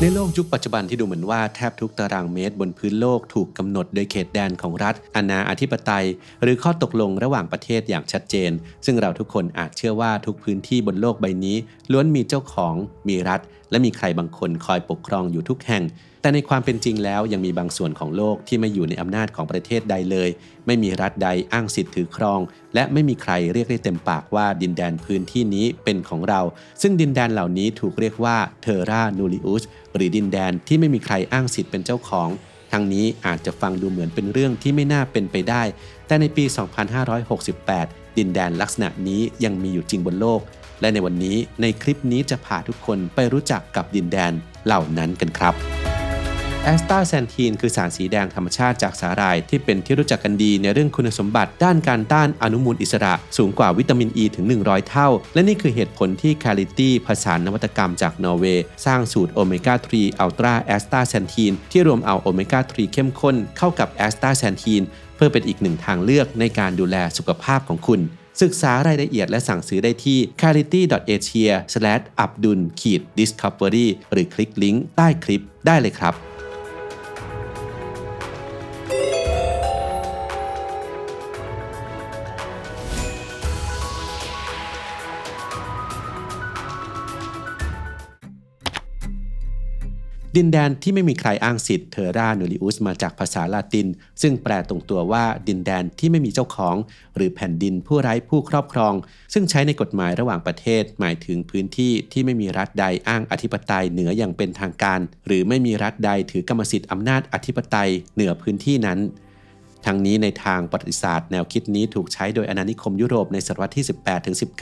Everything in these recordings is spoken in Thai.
ในโลกยุคปัจจุบันที่ดูเหมือนว่าแทบทุกตารางเมตรบนพื้นโลกถูกกำหนดโดยเขตแดนของรัฐอาณาอธิปไตย หรือข้อตกลงระหว่างประเทศอย่างชัดเจน ซึ่งเราทุกคนอาจเชื่อว่าทุกพื้นที่บนโลกใบนี้ ล้วนมีเจ้าของมีรัฐ และมีใครบางคนคอยปกครองอยู่ทุกแห่ง แต่ในความเป็นจริงแล้วยังมีบางส่วนของโลกที่ไม่อยู่ในอำนาจของประเทศใดเลย ไม่มีรัฐใดอ้างสิทธิ์ถือครอง และไม่มีใครเรียกได้เต็มปากว่าดินแดนพื้นที่นี้เป็นของเรา ซึ่งดินแดนเหล่านี้ถูกเรียกว่าเทอร่านูริอุสหรือดินแดนที่ไม่มีใครอ้างสิทธิ์เป็นเจ้าของทั้งนี้อาจจะฟังดูเหมือนเป็นเรื่องที่ไม่น่าเป็นไปได้ แต่ในปี 2568 ดินแดนลักษณะนี้ยังมีอยู่จริงบนโลก และในวันนี้ในคลิปนี้จะพาทุกคนไปรู้จักกับดินแดนเหล่านั้นกันครับแอสตาแซนทีนคือสารสีแดงธรรมชาติจากสาหร่ายที่เป็นที่รู้จักกันดีในเรื่องคุณสมบัติด้านการต้านอนุมูลอิสระสูงกว่าวิตามินอ e ีถึง 100 เท่า และนี่คือเหตุผลที่คาริตี้ผสานนวัตกรรมจากนอร์เวย์ สร้างสูตรโอเมก้า3อัลตราแอสตาแซนทีนที่รวมเอาโอเมก้า3เข้มข้นเข้ากับแอสตาแซนทีนเพื่อเป็นอีกหนึ่งทางเลือกในการดูแลสุขภาพของคุณ ศึกษารายละเอียดและสั่งซื้อได้ที่ clarity.asia/abdul-discovery หรือคลิกลิงก์ใต้คลิปได้เลยครับ ดินแดนที่ไม่มีใครอ้างสิทธิ์เทอร่านูริอุสมาจากภาษาลาติน ซึ่งแปลตรงตัวว่าดินแดนที่ไม่มีเจ้าของ หรือแผ่นดินผู้ไร้ผู้ครอบครอง ซึ่งใช้ในกฎหมายระหว่างประเทศ หมายถึงพื้นที่ที่ไม่มีรัฐใดอ้างอธิปไตยเหนืออย่างเป็นทางการ หรือไม่มีรัฐใดถือกรรมสิทธิ์อำนาจอธิปไตยเหนือพื้นที่นั้น ทั้งนี้ในทางประวัติศาสตร์แนวคิดนี้ถูกใช้โดยอาณานิคมยุโรปในศตวรรษที่ 18ถึง19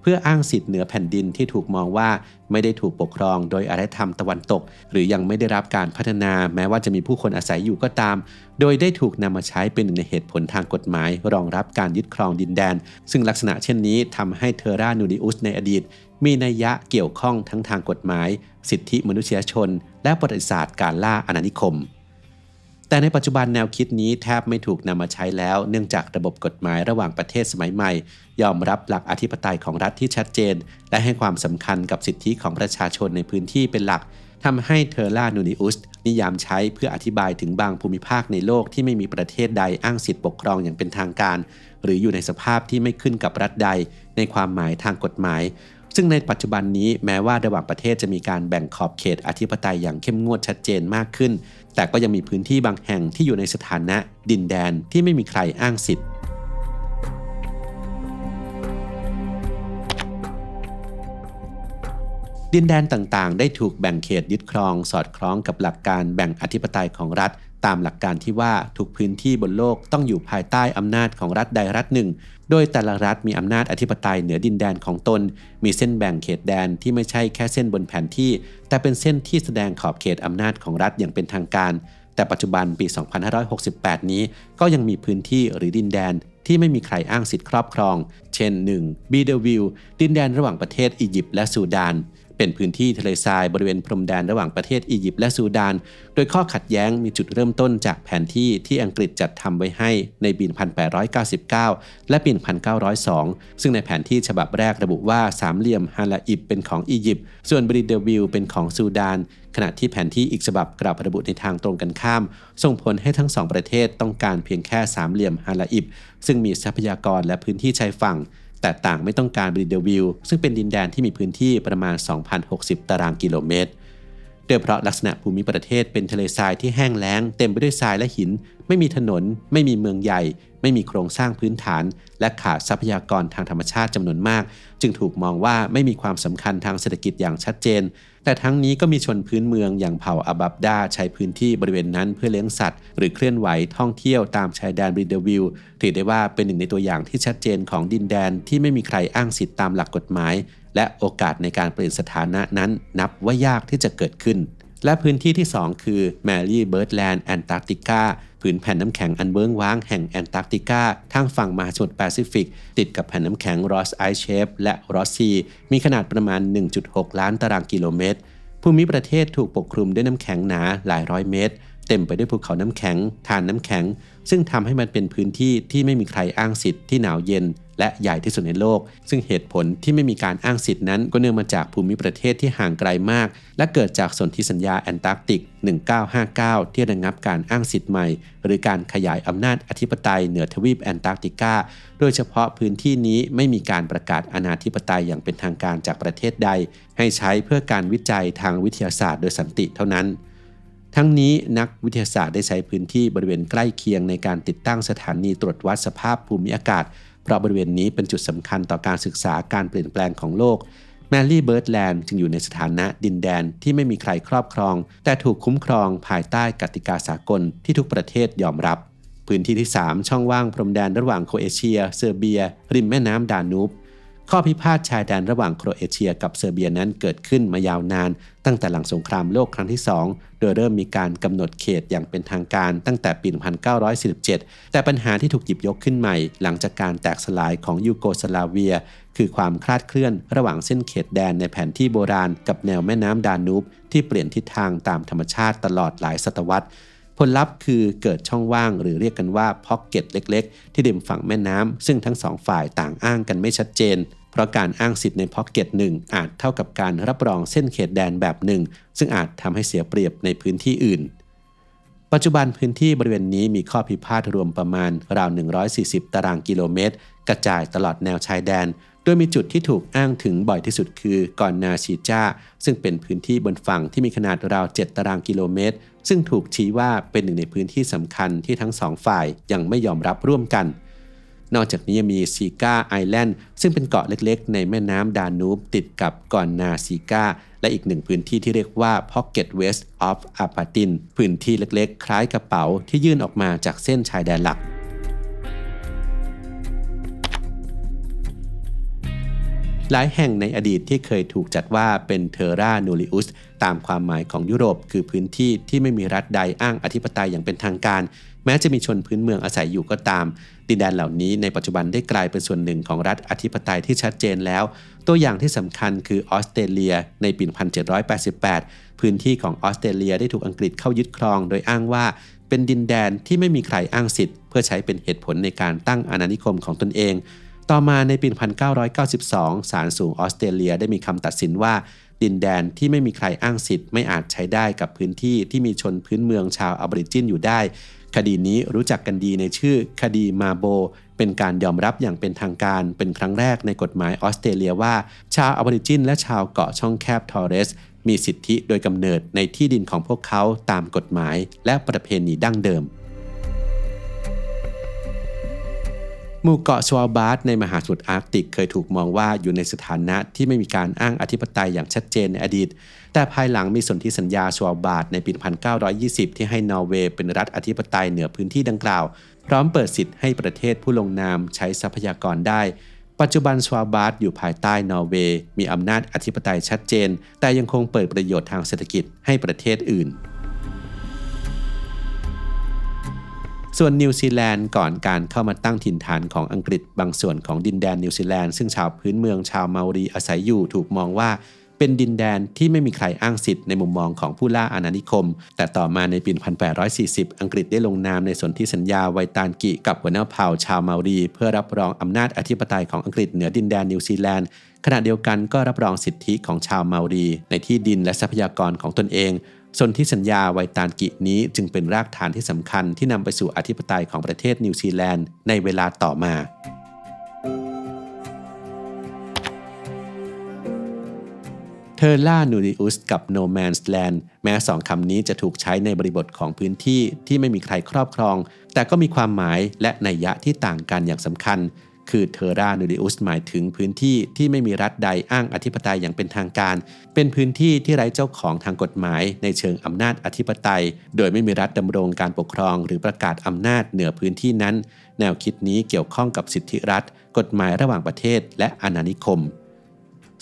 เพื่ออ้างสิทธิ์เหนือแผ่นดินที่ถูกมองว่าไม่ได้ถูกปกครองโดยอารยธรรมตะวันตก หรือยังไม่ได้รับการพัฒนาแม้ว่าจะมีผู้คนอาศัยอยู่ก็ตาม โดยได้ถูกนำมาใช้เป็นหนึ่งในเหตุผลทางกฎหมาย รองรับการยึดครองดินแดน ซึ่งลักษณะเช่นนี้ทำให้เทอร่านูดิอุสในอดีต มีนัยยะเกี่ยวข้องทั้งทางกฎหมาย สิทธิมนุษยชน และประวัติศาสตร์การล่าอาณานิคม แต่ในปัจจุบันแนวคิดนี้แทบไม่ถูกนำมาใช้แล้ว เนื่องจากระบบกฎหมายระหว่างประเทศสมัยใหม่ ยอมรับหลักอธิปไตยของรัฐที่ชัดเจน และให้ความสำคัญกับสิทธิของประชาชนในพื้นที่เป็นหลักทำให้เทอร่านูนิอุสนิยามใช้เพื่ออธิบายถึงบางภูมิภาคในโลกที่ไม่มีประเทศใดอ้างสิทธิปกครองอย่างเป็นทางการ หรืออยู่ในสภาพที่ไม่ขึ้นกับรัฐใด ในความหมายทางกฎหมาย ซึ่งในปัจจุบันนี้แม้ว่าระหว่างประเทศจะมีการแบ่งขอบเขตอธิปไตยอย่างเข้มงวดชัดเจนมากขึ้น แต่ก็ยังมีพื้นที่บางแห่งที่อยู่ในสถานะ ดินแดนที่ไม่มีใครอ้างสิทธิ์ ดินแดนต่างๆ ได้ถูกแบ่งเขตยึดครองสอดคล้องกับหลักการแบ่งอธิปไตยของรัฐ ตามหลักการที่ว่าทุกพื้นที่บนโลกต้องอยู่ภายใต้อำนาจของรัฐใดรัฐหนึ่ง โดยแต่ละรัฐมีอำนาจอธิปไตยเหนือดินแดนของตน มีเส้นแบ่งเขตแดนที่ไม่ใช่แค่เส้นบนแผนที่ แต่เป็นเส้นที่แสดงขอบเขตอำนาจของรัฐอย่างเป็นทางการ แต่ปัจจุบันปี 2568 นี้ ก็ยังมีพื้นที่หรือดินแดนที่ไม่มีใครอ้างสิทธิครอบครอง เช่น 1. บีเดวิลดินแดนระหว่างประเทศอียิปต์และซูดาน เป็นพื้นที่ทะเลทรายบริเวณพรมแดนระหว่างประเทศอียิปต์และซูดาน โดยข้อขัดแย้งมีจุดเริ่มต้นจากแผนที่ที่อังกฤษจัดทำไว้ให้ในปี 1899 และปี 1902 ซึ่งในแผนที่ฉบับแรกระบุว่าสามเหลี่ยมฮาลาอิบเป็นของอียิปต์ ส่วนบริเดวิลเป็นของซูดาน ขณะที่แผนที่อีกฉบับกลับระบุในทางตรงกันข้าม ส่งผลให้ทั้งสองประเทศต้องการเพียงแค่สามเหลี่ยมฮาลาอิบซึ่งมีทรัพยากรและพื้นที่ชายฝั่ง แต่ต่างไม่ต้องการบริเดวิลซึ่งเป็นดินแดนที่มีพื้นที่ประมาณ 2,060 ตารางกิโลเมตร โดยเพราะลักษณะภูมิประเทศเป็นทะเลทรายที่แห้งแล้ง เต็มไปด้วยทรายและหิน ไม่มีถนน ไม่มีเมืองใหญ่ ไม่มีโครงสร้างพื้นฐาน และขาดทรัพยากรทางธรรมชาติจำนวนมาก จึงถูกมองว่าไม่มีความสำคัญทางเศรษฐกิจอย่างชัดเจน แต่ทั้งนี้ก็มีชนพื้นเมืองอย่างเผ่าอาบับดาใช้พื้นที่บริเวณนั้นเพื่อเลี้ยงสัตว์ หรือเคลื่อนไหวท่องเที่ยวตามชายแดนบริเดวิลถือได้ว่าเป็นหนึ่งในตัวอย่างที่ชัดเจนของดินแดนที่ไม่มีใครอ้างสิทธิตามหลักกฎหมาย และโอกาสในการเปลี่ยนสถานะนั้นนับว่ายากที่จะเกิดขึ้น และพื้นที่ที่ 2 คือแมรี่เบิร์ดแลนด์แอนตาร์กติกาผืนแผ่นน้ำแข็งอันเบิ้องว้างแห่งแอนตาร์กติกาทางฝั่งมหาสมุทรแปซิฟิก ติดกับแผ่นน้ำแข็งรอสไอเชฟและรอสซีมีขนาดประมาณ 1.6 ล้านตารางกิโลเมตร ภูมิประเทศถูกปกคลุมด้วยน้ำแข็งหนาหลายร้อยเมตร เต็มไปด้วยภูเขาน้ำแข็งทานน้ำแข็ง ซึ่งทำให้มันเป็นพื้นที่ที่ไม่มีใครอ้างสิทธิ์ที่หนาวเย็น และใหญ่ที่สุดในโลก ซึ่งเหตุผลที่ไม่มีการอ้างสิทธินั้น ก็เนื่องมาจากภูมิประเทศที่ห่างไกลมาก และเกิดจากสนธิสัญญาแอนตาร์กติก 1959 ที่ระงับการอ้างสิทธิ์ใหม่ หรือการขยายอำนาจอธิปไตยเหนือทวีปแอนตาร์กติกา โดยเฉพาะพื้นที่นี้ไม่มีการประกาศอาณาธิปไตยอย่างเป็นทางการจากประเทศใด ให้ใช้เพื่อการวิจัยทางวิทยาศาสตร์โดยสันติเท่านั้น ทั้งนี้นักวิทยาศาสตร์ได้ใช้พื้นที่บริเวณใกล้เคียงในการติดตั้งสถานีตรวจวัดสภาพภูมิอากาศ เพราะบริเวณนี้เป็นจุดสำคัญต่อการศึกษาการเปลี่ยนแปลงของโลกแมรี่เบิร์ดแลนด์จึงอยู่ในสถานะดินแดนที่ไม่มีใครครอบครอง แต่ถูกคุ้มครองภายใต้กติกาสากลที่ทุกประเทศยอมรับ พื้นที่ที่ 3 ช่องว่างพรมแดนระหว่างโครเอเชีย เซอร์เบีย ริมแม่น้ำดานูบ ข้อพิพาทชายแดนระหว่างโครเอเชียกับเซอร์เบียนั้นเกิดขึ้นมายาวนาน ตั้งแต่หลังสงครามโลกครั้งที่ 2 โดยเริ่มมีการกำหนดเขตอย่างเป็นทางการตั้งแต่ปี 1947 แต่ปัญหาที่ถูกหยิบยกขึ้นใหม่ หลังจากการแตกสลายของยูโกสลาเวีย คือความคลาดเคลื่อนระหว่างเส้นเขตแดนในแผนที่โบราณ กับแนวแม่น้ำดานูบที่เปลี่ยนทิศทางตามธรรมชาติตลอดหลายศตวรรษ ผลลัพธ์คือเกิดช่องว่างหรือเรียกกันว่าพ็อกเก็ตเล็ก ๆ ที่ริมฝั่งแม่น้ำซึ่งทั้งสองฝ่ายต่างอ้างกันไม่ชัดเจน เพราะการอ้างสิทธิ์ในพ็อกเก็ตหนึ่งอาจเท่ากับการรับรองเส้นเขตแดนแบบหนึ่ง ซึ่งอาจทำให้เสียเปรียบในพื้นที่อื่น ปัจจุบันพื้นที่บริเวณนี้มีข้อพิพาทรวมประมาณราว 140 ตารางกิโลเมตร กระจายตลอดแนวชายแดน โดยมีจุดที่ถูกอ้างถึงบ่อยที่สุดคือกอนนาชีจาซึ่งเป็นพื้นที่บนฝั่งที่มีขนาดราว 7 ตารางกิโลเมตร ซึ่งถูกชี้ว่าเป็นหนึ่งในพื้นที่สำคัญที่ทั้งสองฝ่ายยังไม่ยอมรับร่วมกัน นอกจากนี้ยังมีซีกาไอแลนด์ซึ่งเป็นเกาะเล็กๆ ในแม่น้ำดานูบติดกับกอนนาซีกาและอีกหนึ่งพื้นที่ที่เรียกว่า Pocket West of a p a t i n พื้นที่เล็กๆ คล้ายกระเป๋าที่ยื่นออกมาจากเส้นชายแดนหลัก หลายแห่งในอดีตที่เคยถูกจัดว่าเป็นเทอร่านูริอุสตามความหมายของยุโรป คือพื้นที่ที่ไม่มีรัฐใดอ้างอธิปไตยอย่างเป็นทางการ แม้จะมีชนพื้นเมืองอาศัยอยู่ก็ตาม ดินแดนเหล่านี้ในปัจจุบันได้กลายเป็นส่วนหนึ่งของรัฐอธิปไตยที่ชัดเจนแล้ว ตัวอย่างที่สำคัญคือออสเตรเลียในปี 1788 พื้นที่ของออสเตรเลียได้ถูกอังกฤษเข้ายึดครอง โดยอ้างว่าเป็นดินแดนที่ไม่มีใครอ้างสิทธิ์ เพื่อใช้เป็นเหตุผลในการตั้งอาณานิคมของตนเอง ต่อมาในปี 1992 ศาลสูงออสเตรเลียได้มีคำตัดสินว่า ดินแดนที่ไม่มีใครอ้างสิทธิ์ไม่อาจใช้ได้กับพื้นที่ที่มีชนพื้นเมืองชาวอบริจินอยู่ได้ คดีนี้รู้จักกันดีในชื่อคดีมาโบ เป็นการยอมรับอย่างเป็นทางการเป็นครั้งแรกในกฎหมายออสเตรเลียว่า ชาวอบริจินและชาวเกาะช่องแคบทอร์เรสมีสิทธิโดยกำเนิดในที่ดินของพวกเขาตามกฎหมายและประเพณีดั้งเดิม หมู่เกาะสวาลบาร์ดในมหาสมุทรอาร์กติกเคยถูกมองว่าอยู่ในสถานะที่ไม่มีการอ้างอธิปไตยอย่างชัดเจนในอดีต แต่ภายหลังมีสนธิสัญญาสวาลบาร์ดในปี 1920 ที่ให้นอร์เวย์เป็นรัฐอธิปไตยเหนือพื้นที่ดังกล่าว พร้อมเปิดสิทธิ์ให้ประเทศผู้ลงนามใช้ทรัพยากรได้ ปัจจุบันสวาลบาร์ดอยู่ภายใต้นอร์เวย์มีอำนาจอธิปไตยชัดเจน แต่ยังคงเปิดประโยชน์ทางเศรษฐกิจให้ประเทศอื่น ส่วนนิวซีแลนด์ก่อนการเข้ามาตั้งถิ่นฐานของอังกฤษบางส่วนของดินแดนนิวซีแลนด์ซึ่งชาวพื้นเมืองชาวเมารีอาศัยอยู่ถูกมองว่าเป็นดินแดนที่ไม่มีใครอ้างสิทธิ์ในมุมมองของผู้ล่าอาณานิคม แต่ต่อมาในปี 1840 อังกฤษได้ลงนามในสนธิสัญญาไวตานกิกับหัวหน้าเผ่าชาวเมารีเพื่อรับรองอำนาจอธิปไตยของอังกฤษเหนือดินแดนนิวซีแลนด์ขณะเดียวกันก็รับรองสิทธิของชาวเมารีในที่ดินและทรัพยากรของตนเอง สนธิสัญญาไวตานกินี้จึงเป็นรากฐานที่สำคัญที่นำไปสู่อธิปไตยของประเทศนิวซีแลนด์ในเวลาต่อมา เทอร์ล่านูริอุสกับโนแมนส์แลนด์แม้สองคำนี้จะถูกใช้ในบริบทของพื้นที่ที่ไม่มีใครครอบครอง แต่ก็มีความหมายและนัยยะที่ต่างกันอย่างสำคัญ คือเทอร่านูริอุสหมายถึงพื้นที่ที่ไม่มีรัฐใดอ้างอธิปไตยอย่างเป็นทางการ เป็นพื้นที่ที่ไร้เจ้าของทางกฎหมาย ในเชิงอำนาจอธิปไตย โดยไม่มีรัฐดำรงการปกครอง หรือประกาศอำนาจเหนือพื้นที่นั้น แนวคิดนี้เกี่ยวข้องกับสิทธิรัฐ กฎหมายระหว่างประเทศ และอาณานิคม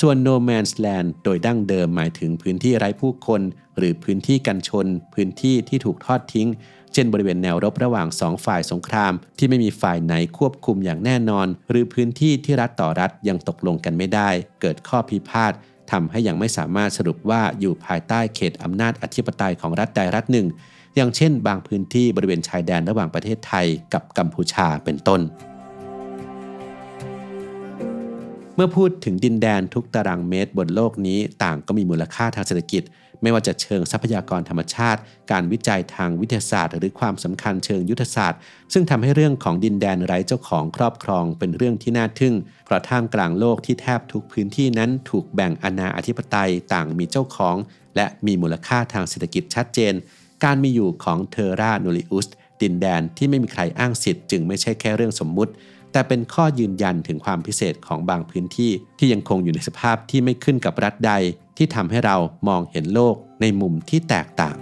ส่วน No Man's Land โดยดั้งเดิมหมายถึงพื้นที่ไร้ผู้คน หรือพื้นที่กันชน พื้นที่ที่ถูกทอดทิ้ง เช่นบริเวณแนวรบระหว่างสองฝ่ายสงคราม ที่ไม่มีฝ่ายไหนควบคุมอย่างแน่นอน หรือพื้นที่ที่รัฐต่อรัฐยังตกลงกันไม่ได้ เกิดข้อพิพาททำให้ยังไม่สามารถสรุปว่าอยู่ภายใต้เขตอำนาจอธิปไตยของรัฐใดรัฐหนึ่ง อย่างเช่น บางพื้นที่บริเวณชายแดนระหว่างประเทศไทยกับกัมพูชาเป็นต้น มื่อพูดถึงดินแดนทุกตารางเมตรบนโลกนี้ ต่างก็มีมูลค่าทางเศรษฐกิจ ไม่ว่าจะเชิงทรัพยากรธรรมชาติ การวิจัยทางวิทยาศาสตร์ หรือความสำคัญเชิงยุทธศาสตร์ ซึ่งทำให้เรื่องของดินแดนไร้เจ้าของครอบครองเป็นเรื่องที่น่าทึ่ง เพราะท่ามกลางโลกที่แทบทุกพื้นที่นั้นถูกแบ่งอาณาอธิปไตยต่างมีเจ้าของ และมีมูลค่าทางเศรษฐกิจชัดเจน การมีอยู่ของเทอร่าโนลิอุสดินแดนที่ไม่มีใครอ้างสิทธิ์จึงไม่ใช่แค่เรื่องสมมุติ แต่เป็นข้อยืนยันถึงความพิเศษของบางพื้นที่ที่ยังคงอยู่ในสภาพที่ไม่ขึ้นกับรัฐใดที่ทำให้เรามองเห็นโลกในมุมที่แตกต่าง